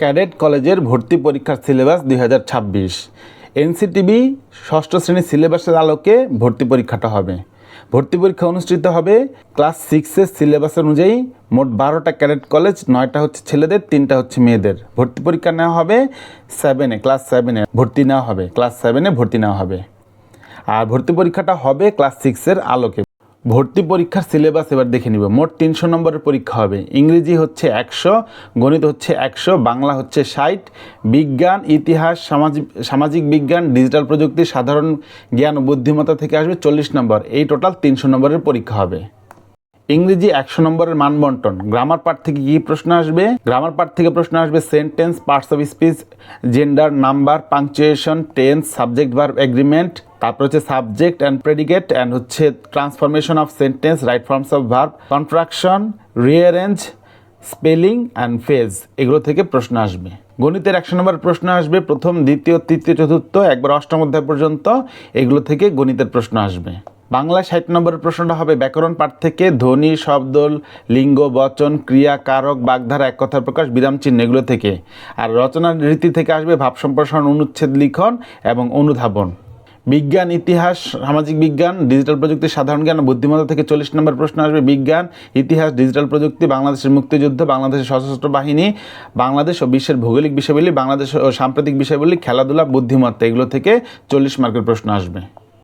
Cadet কলেজের ভর্তি পরীক্ষার সিলেবাস দুই হাজার ছাব্বিশ। এনসিটিবি ষষ্ঠ শ্রেণির সিলেবাসের আলোকে ভর্তি পরীক্ষাটা হবে। ভর্তি পরীক্ষা অনুষ্ঠিত হবে ক্লাস সিক্সের সিলেবাস অনুযায়ী মোট বারোটা ক্যাডেট কলেজ, নয়টা হচ্ছে ছেলেদের, তিনটা হচ্ছে মেয়েদের। ভর্তি পরীক্ষা নেওয়া হবে সেভেনে, ক্লাস সেভেনে ভর্তি নেওয়া হবে, ক্লাস সেভেনে ভর্তি নেওয়া হবে। আর ভর্তি পরীক্ষাটা হবে ক্লাস সিক্সের আলোকে। ভর্তি পরীক্ষার সিলেবাস এবার দেখে নিব। মোট তিনশো নম্বরের পরীক্ষা হবে। ইংরেজি হচ্ছে একশো, গণিত হচ্ছে একশো, বাংলা হচ্ছে ষাট, বিজ্ঞান, ইতিহাস, সামাজিক সামাজিক বিজ্ঞান, ডিজিটাল প্রযুক্তি, সাধারণ জ্ঞান ও বুদ্ধিমত্তা থেকে আসবে চল্লিশ নম্বর। এই টোটাল তিনশো নম্বরের পরীক্ষা হবে। ইংরেজি একশো নম্বরের মানবন্টন। গ্রামার পার্ট থেকে কী প্রশ্ন আসবে? গ্রামার পার্ট থেকে প্রশ্ন আসবে sentence, parts of speech, gender number, punctuation, tense, subject, verb, agreement তারপর হচ্ছে সাবজেক্ট অ্যান্ড প্রেডিকেট অ্যান্ড হচ্ছে transformation of sentence right forms of verb contraction rearrange spelling and phrase এগুলো থেকে প্রশ্ন আসবে। গণিতের একশো নম্বর প্রশ্ন আসবে, প্রথম, দ্বিতীয়, তৃতীয়, চতুর্থ, একবার অষ্টম অধ্যায় পর্যন্ত, এগুলো থেকে গণিতের প্রশ্ন আসবে। বাংলা ষাট নম্বরের প্রশ্নটা হবে, ব্যাকরণ পাঠ থেকে ধ্বনি, শব্দ, লিঙ্গ, বচন, ক্রিয়া, কারক, বাগধারা, এক কথার প্রকাশ, বিরাম চিহ্ন, এগুলো থেকে। আর রচনার রীতি থেকে আসবে ভাব সম্প্রসারণ, অনুচ্ছেদ, লিখন এবং অনুধাবন। বিজ্ঞান, ইতিহাস, সামাজিক বিজ্ঞান, ডিজিটাল প্রযুক্তি, সাধারণ জ্ঞান, বুদ্ধিমত্তা থেকে চল্লিশ নম্বর প্রশ্ন আসবে বিজ্ঞান, ইতিহাস, ডিজিটাল প্রযুক্তি, বাংলাদেশের মুক্তিযুদ্ধ, বাংলাদেশের সশস্ত্র বাহিনী, বাংলাদেশ ও বিশ্বের ভৌগোলিক বিষয়গুলি বাংলাদেশ ও সাম্প্রতিক বিষয়গুলি খেলাধুলা, বুদ্ধিমত্তা, এগুলো থেকে চল্লিশ মার্কের প্রশ্ন আসবে।